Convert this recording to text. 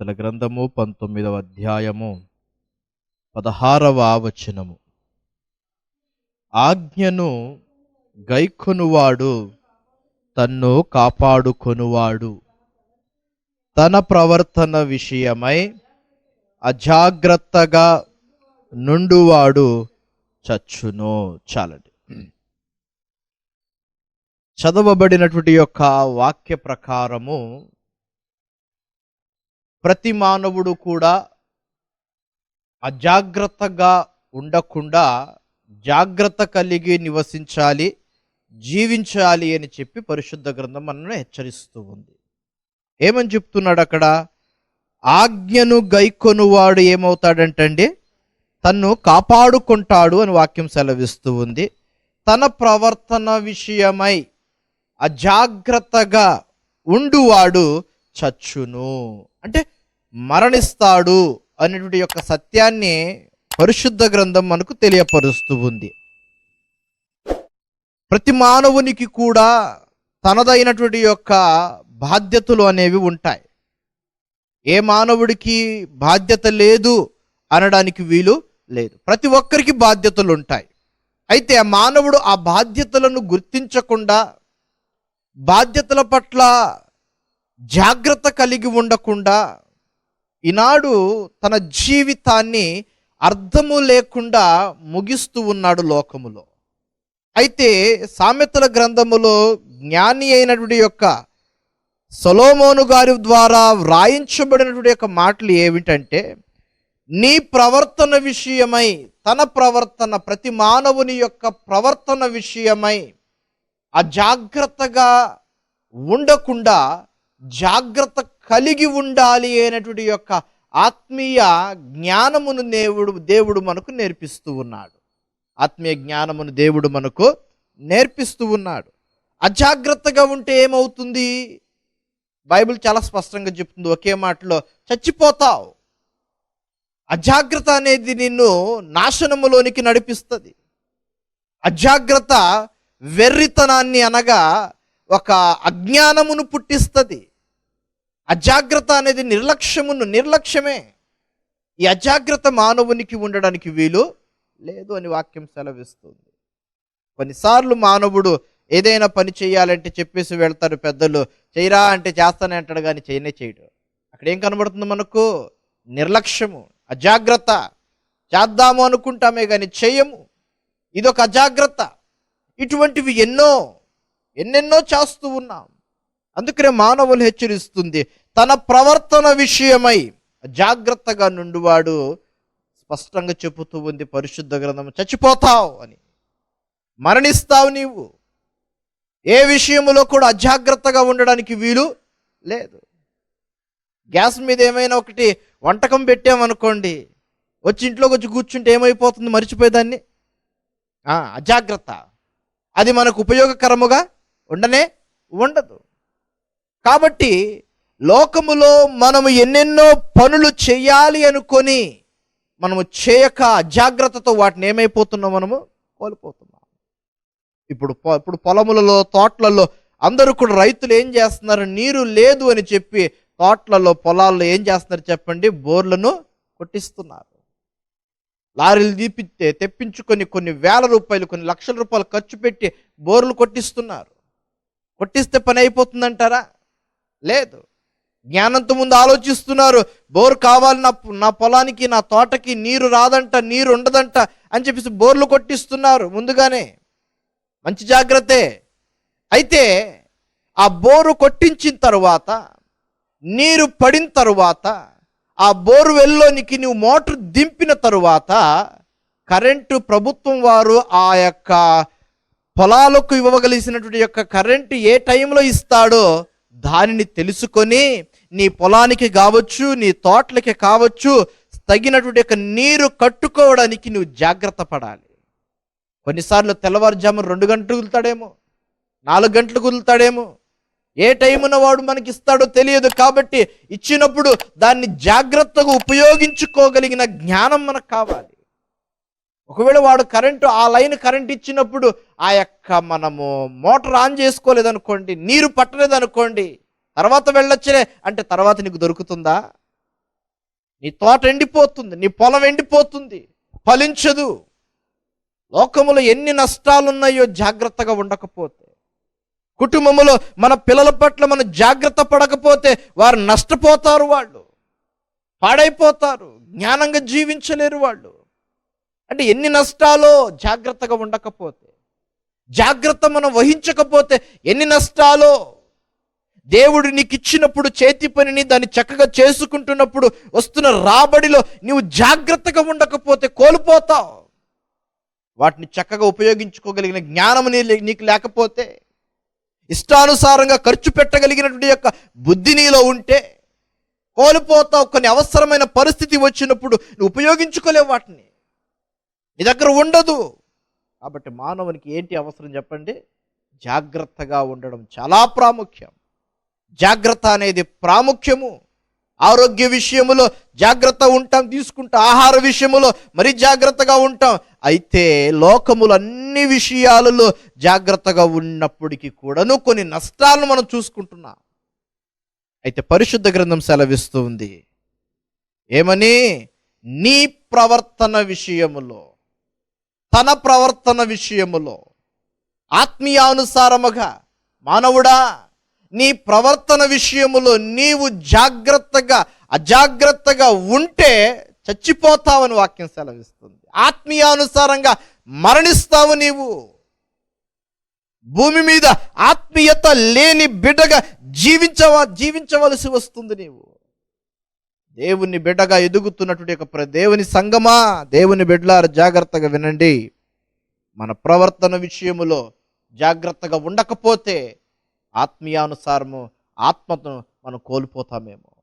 సామెతల గ్రంథము పంతొమ్మిదవ అధ్యాయము పదహారవ వచనము. ఆజ్ఞను గైకొనువాడు తన్ను కాపాడుకొనువాడు. తన ప్రవర్తన విషయమై అజాగ్రత్తగా నుండువాడు చచ్చును చాలండి. చదవబడినటువంటి యొక్క వాక్య ప్రకారము ప్రతి మానవుడు కూడా అజాగ్రత్తగా ఉండకుండా జాగ్రత్త కలిగి నివసించాలి జీవించాలి అని చెప్పి పరిశుద్ధ గ్రంథం మనల్ని హెచ్చరిస్తూ ఉంది. ఏమని చెప్తున్నాడు అక్కడ? ఆజ్ఞను గైకొనువాడు ఏమవుతాడంటండి? తన్ను కాపాడుకుంటాడు అని వాక్యం సెలవిస్తూ ఉంది. తన ప్రవర్తన విషయమై అజాగ్రత్తగా ఉండువాడు చచ్చును. అంటే మరణిస్తాడు అనేటువంటి యొక్క సత్యాన్ని పరిశుద్ధ గ్రంథం మనకు తెలియపరుస్తూ ఉంది. ప్రతి మానవునికి కూడా తనదైనటువంటి యొక్క బాధ్యతలు అనేవి ఉంటాయి. ఏ మానవుడికి బాధ్యత లేదు అనడానికి వీలు లేదు. ప్రతి ఒక్కరికి బాధ్యతలు ఉంటాయి. అయితే ఆ మానవుడు ఆ బాధ్యతలను గుర్తించకుండా బాధ్యతల పట్ల జాగ్రత్త కలిగి ఉండకుండా ఈనాడు తన జీవితాన్ని అర్థము లేకుండా ముగిస్తూ ఉన్నాడు లోకములో. అయితే సామెతల గ్రంథములో జ్ఞాని అయినటువంటి యొక్క సొలోమోను గారి ద్వారా వ్రాయించబడినటువంటి యొక్క మాటలు ఏమిటంటే నీ ప్రవర్తన విషయమై తన ప్రవర్తన ప్రతి మానవుని యొక్క ప్రవర్తన విషయమై అజాగ్రత్తగా ఉండకుండా జాగ్రత్త కలిగి ఉండాలి అనేటువంటి యొక్క ఆత్మీయ జ్ఞానమును దేవుడు దేవుడు మనకు నేర్పిస్తూ ఉన్నాడు. ఆత్మీయ జ్ఞానమును దేవుడు మనకు నేర్పిస్తూ ఉన్నాడు. అజాగ్రత్తగా ఉంటే ఏమవుతుంది? బైబిల్ చాలా స్పష్టంగా చెప్తుంది. ఒకే మాటలో చచ్చిపోతావు. అజాగ్రత్త అనేది నిన్ను నాశనములోనికి నడిపిస్తుంది. అజాగ్రత్త వెర్రితనాన్ని అనగా ఒక అజ్ఞానమును పుట్టిస్తుంది. అజాగ్రత్త అనేది నిర్లక్ష్యమును నిర్లక్ష్యమే. ఈ అజాగ్రత్త మానవునికి ఉండడానికి వీలు లేదు అని వాక్యం సెలవిస్తుంది. కొన్నిసార్లు మానవుడు ఏదైనా పని చేయాలంటే చెప్పేసి వెళ్తారు పెద్దలు చేయరా అంటే చేస్తానే అంటాడు కానీ చేయనే చేయడు. అక్కడ ఏం కనబడుతుంది మనకు? నిర్లక్ష్యము అజాగ్రత్త. చేద్దాము అనుకుంటామే కానీ చేయము ఇదొక అజాగ్రత్త. ఇటువంటివి ఎన్నో ఎన్నెన్నో చేస్తూ ఉన్నాం. అందుకనే మానవులు హెచ్చరిస్తుంది తన ప్రవర్తన విషయమై. జాగ్రత్తగా నుండివాడు స్పష్టంగా చెబుతూ ఉంది పరిశుద్ధ గ్రంథం చచ్చిపోతావు అని. మరణిస్తావు నీవు. ఏ విషయంలో కూడా అజాగ్రత్తగా ఉండడానికి వీలు లేదు. గ్యాస్ మీద ఏమైనా ఒకటి వంటకం పెట్టామనుకోండి వచ్చి ఇంట్లోకి వచ్చి కూర్చుంటే ఏమైపోతుంది? మర్చిపోయేదాన్ని? అజాగ్రత్త. అది మనకు ఉపయోగకరముగా ఉండనే ఉండదు. కాబట్టి లోకములో మనము ఎన్నెన్నో పనులు చేయాలి అనుకొని మనము చేయక అజాగ్రత్తతో వాటిని ఏమైపోతున్నాం మనము? కోల్పోతున్నాం. ఇప్పుడు ఇప్పుడు పొలములలో తోటలలో అందరూ కూడా రైతులు ఏం చేస్తున్నారు? నీరు లేదు అని చెప్పి తోటలలో పొలాల్లో ఏం చేస్తున్నారు చెప్పండి? బోర్లను కొట్టిస్తున్నారు. లారీలు తీపిస్తే తెప్పించుకొని కొన్ని వేల రూపాయలు కొన్ని లక్షల రూపాయలు ఖర్చు పెట్టి బోర్లు కొట్టిస్తున్నారు. కొట్టిస్తే పని అయిపోతుందంటారా? లేదు. జ్ఞానంతో ముందు ఆలోచిస్తున్నారు. బోర్ కావాలి నా నా పొలానికి నా తోటకి నీరు రాదంట నీరు ఉండదంట అని చెప్పేసి బోర్లు కొట్టిస్తున్నారు ముందుగానే. మంచి జాగ్రత్తే. అయితే ఆ బోరు కొట్టించిన తరువాత నీరు పడిన తరువాత ఆ బోరు వెల్లోనికి నువ్వు మోటార్ దింపిన తరువాత కరెంటు ప్రభుత్వం వారు ఆ యొక్క పొలాలకు ఇవ్వగలిసినటువంటి యొక్క కరెంటు ఏ టైంలో ఇస్తాడో దానిని తెలుసుకొని నీ పొలానికి కావచ్చు నీ తోటలకి కావచ్చు తగినటువంటి యొక్క నీరు కట్టుకోవడానికి నువ్వు జాగ్రత్త పడాలి. కొన్నిసార్లు తెల్లవారుజాము రెండు గంటలు కుదులుతాడేమో నాలుగు గంటలు కుదులుతాడేమో ఏ టైమున వాడు మనకి ఇస్తాడో తెలియదు కాబట్టి ఇచ్చినప్పుడు దాన్ని జాగ్రత్తగా ఉపయోగించుకోగలిగిన జ్ఞానం మనకు కావాలి. ఒకవేళ వాడు కరెంటు ఆ లైన్ కరెంట్ ఇచ్చినప్పుడు ఆ యొక్క మనము మోటార్ ఆన్ చేసుకోలేదనుకోండి నీరు పట్టలేదనుకోండి తర్వాత వెళ్ళొచ్చలే. అంటే తర్వాత నీకు దొరుకుతుందా? నీ తోట ఎండిపోతుంది నీ పొలం ఎండిపోతుంది ఫలించదు. లోకములో ఎన్ని నష్టాలున్నాయో జాగ్రత్తగా ఉండకపోతే కుటుంబంలో మన పిల్లల పట్ల మనం జాగ్రత్త పడకపోతే వారు నష్టపోతారు వాళ్ళు పాడైపోతారు జ్ఞానంగా జీవించలేరు వాళ్ళు. అంటే ఎన్ని నష్టాలో జాగ్రత్తగా ఉండకపోతే జాగ్రత్త మనం వహించకపోతే ఎన్ని నష్టాలో దేవుడు నీకు ఇచ్చినప్పుడు చేతి పనిని దాన్ని చక్కగా చేసుకుంటున్నప్పుడు వస్తున్న రాబడిలో నీవు జాగ్రత్తగా ఉండకపోతే కోల్పోతావు. వాటిని చక్కగా ఉపయోగించుకోగలిగిన జ్ఞానం నీ- నీకు లేకపోతే ఇష్టానుసారంగా ఖర్చు పెట్టగలిగినటువంటి యొక్క బుద్ధి నీలో ఉంటే కోల్పోతావు. కొన్ని అవసరమైన పరిస్థితి వచ్చినప్పుడు నువ్వు ఉపయోగించుకోలేవు వాటిని. నీ దగ్గర ఉండదు. కాబట్టి మానవునికి ఏంటి అవసరం చెప్పండి? జాగ్రత్తగా ఉండడం చాలా ప్రాముఖ్యం. జాగ్రత్త అనేది ప్రాముఖ్యము. ఆరోగ్య విషయములో జాగ్రత్త ఉంటాం తీసుకుంటాం ఆహార విషయములో మరి జాగ్రత్తగా ఉంటాం. అయితే లోకములు అన్ని విషయాలలో జాగ్రత్తగా ఉన్నప్పటికీ కూడాను కొన్ని నష్టాలను మనం చూసుకుంటున్నాం. అయితే పరిశుద్ధ గ్రంథం సెలవిస్తూ ఉంది. ఏమని? నీ ప్రవర్తన విషయములో. తన ప్రవర్తన విషయములో. ఆత్మీయానుసారముగా మానవుడా నీ ప్రవర్తన విషయములో నీవు జాగ్రత్తగా అజాగ్రత్తగా ఉంటే చచ్చిపోతావని వాక్యం సెలవిస్తుంది. ఆత్మీయానుసారంగా మరణిస్తావు నీవు. భూమి మీద ఆత్మీయత లేని బిడ్డగా జీవించవ జీవించవలసి వస్తుంది నీవు. దేవుని బిడ్డగా ఎదుగుతున్నటువంటి యొక్క ప్ర- దేవుని సంగమా? దేవుని బిడ్డలారు జాగ్రత్తగా వినండి. మన ప్రవర్తన విషయములో జాగ్రత్తగా ఉండకపోతే ఆత్మీయానుసారము ఆత్మను మనం కోల్పోతామేమో.